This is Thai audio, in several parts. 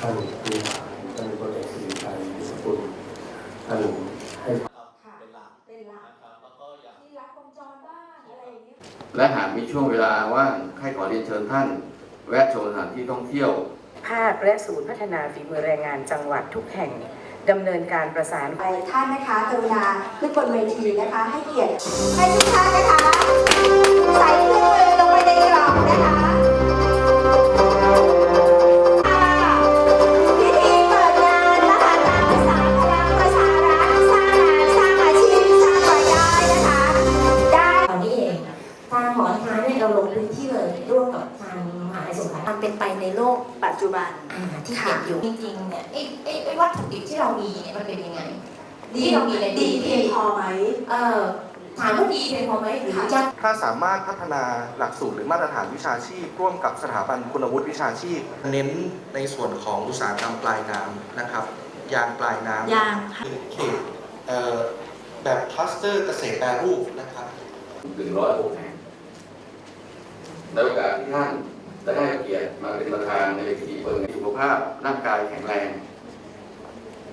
ท่านผู้หารท่านพลเอสิริชัสกุท่านให้ค่ะหลัรับแลท่างะและหากมีช่วงเวลาว่างให้ขอเรียนเชิญท่าน แวะชมสถานที่ท่องเที่ยว ภาคและศูนย์พัฒนาฝีมือแรงงานจังหวัดทุกแห่งดำเนินการประสาน ไปท่านนะคะกรุณาขึ้นบนเวทีนะคะ ให้เกียรติให้ทุกท่านนะคะ ลงพื้นที่เลยร่วมกับทางมหาลัยสงขลามันเป็นไปในโลกปัจจุบันอาหารที่เป็นอยู่จริงๆเนี่ยไอ้ไอ้ไอ้วัตถุดิบที่เรามีเนี่ยมันเป็นยังไงที่เรามีในดีเพียงพอไหม เออถามว่าดีเพียงพอไหมหรือจะ ถ้าสามารถพัฒนาหลักสูตรหรือมาตรฐานวิชาชีพ ร่วมกับสถาบันคุณวุฒิวิชาชีพ เน้นในส่วนของอุตสาหกรรมปลายน้ำนะครับ ยางปลายน้ำยางคือเขตเอ่อแบบคลัสเตอร์เกษตรแปรรูปนะครับถึงร้อยหกแห่ง ในโอกาสที่ท่านได้ให้เกียรติมาเป็นประธานในเวทีเปิดสุขภาพร่างกายแข็งแรง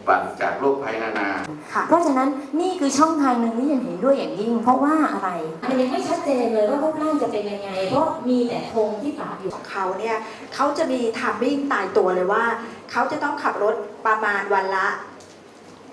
ปราศจากโรคภัยนานาเพราะฉะนั้นนี่คือช่องทางหนึ่งที่ยังเห็นด้วยอย่างยิ่ง เพราะว่าอะไร มันยังไม่ชัดเจนเลยว่ารูปร่างจะเป็นยังไง เพราะมีแต่ธงที่ปักอยู่ ของเขาเนี่ยเขาจะมีทามมิ่งตายตัวเลยว่า เขาจะต้องขับรถประมาณวันละ